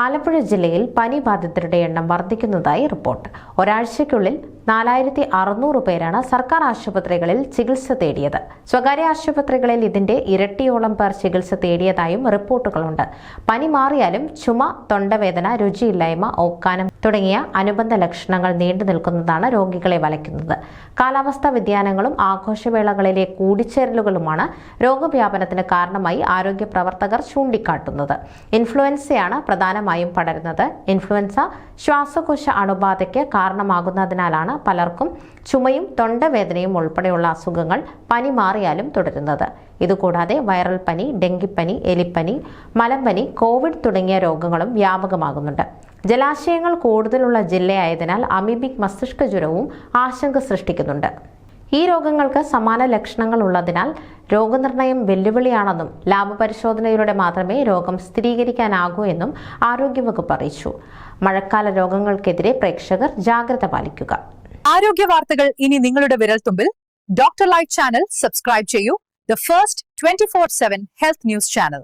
ആലപ്പുഴ ജില്ലയിൽ പനി ബാധിതരുടെ എണ്ണം വർദ്ധിക്കുന്നതായി റിപ്പോർട്ട്. ഒരാഴ്ചയ്ക്കുള്ളിൽ നാലായിരത്തി അറുന്നൂറ് പേരാണ് സർക്കാർ ആശുപത്രികളിൽ ചികിത്സ തേടിയത്. സ്വകാര്യ ആശുപത്രികളിൽ ഇതിന്റെ ഇരട്ടിയോളം പേർ ചികിത്സ തേടിയതായും റിപ്പോർട്ടുകളുണ്ട്. പനി മാറിയാലും ചുമ തൊണ്ടവേദന രുചിയില്ലായ്മ ഓക്കാനം തുടങ്ങിയ അനുബന്ധ ലക്ഷണങ്ങൾ നീണ്ടു നിൽക്കുന്നതാണ് രോഗികളെ വലയ്ക്കുന്നത്. കാലാവസ്ഥാ വ്യതിയാനങ്ങളും ആഘോഷവേളകളിലെ കൂടിച്ചേരലുകളുമാണ് രോഗവ്യാപനത്തിന് കാരണമായി ആരോഗ്യ പ്രവർത്തകർ ചൂണ്ടിക്കാട്ടുന്നത്. ഇൻഫ്ലുവൻസയാണ് പ്രധാനമായും പടരുന്നത്. ഇൻഫ്ലുവൻസ ശ്വാസകോശ അണുബാധയ്ക്ക് കാരണമാകുന്നതിനാലാണ് പലർക്കും ചുമയും തൊണ്ടവേദനയും ഉൾപ്പെടെയുള്ള അസുഖങ്ങൾ പനി മാറിയാലും തുടരുന്നത്. ഇതുകൂടാതെ വൈറൽ പനി ഡെങ്കിപ്പനി എലിപ്പനി മലമ്പനി കോവിഡ് തുടങ്ങിയ രോഗങ്ങളും വ്യാപകമാകുന്നുണ്ട്. ജലാശയങ്ങൾ കൂടുതലുള്ള ജില്ലയായതിനാൽ അമീബിക് മസ്തിഷ്ക ജ്വരവും ആശങ്ക സൃഷ്ടിക്കുന്നുണ്ട്. ഈ രോഗങ്ങൾക്ക് സമാന ലക്ഷണങ്ങൾ ഉള്ളതിനാൽ രോഗനിർണയം വെല്ലുവിളിയാണെന്നും ലാബ് പരിശോധനയിലൂടെ മാത്രമേ രോഗം സ്ഥിരീകരിക്കാനാകൂ എന്നും ആരോഗ്യവകുപ്പ് അറിയിച്ചു. മഴക്കാല രോഗങ്ങൾക്കെതിരെ പ്രേക്ഷകർ ജാഗ്രത പാലിക്കുക. ആരോഗ്യ വാർത്തകൾ ഇനി നിങ്ങളുടെ വിരൽത്തുമ്പിൽ. ഡോക്ടർ ലൈറ്റ് ചാനൽ സബ്സ്ക്രൈബ് ചെയ്യൂ. The first twenty four seven health news channel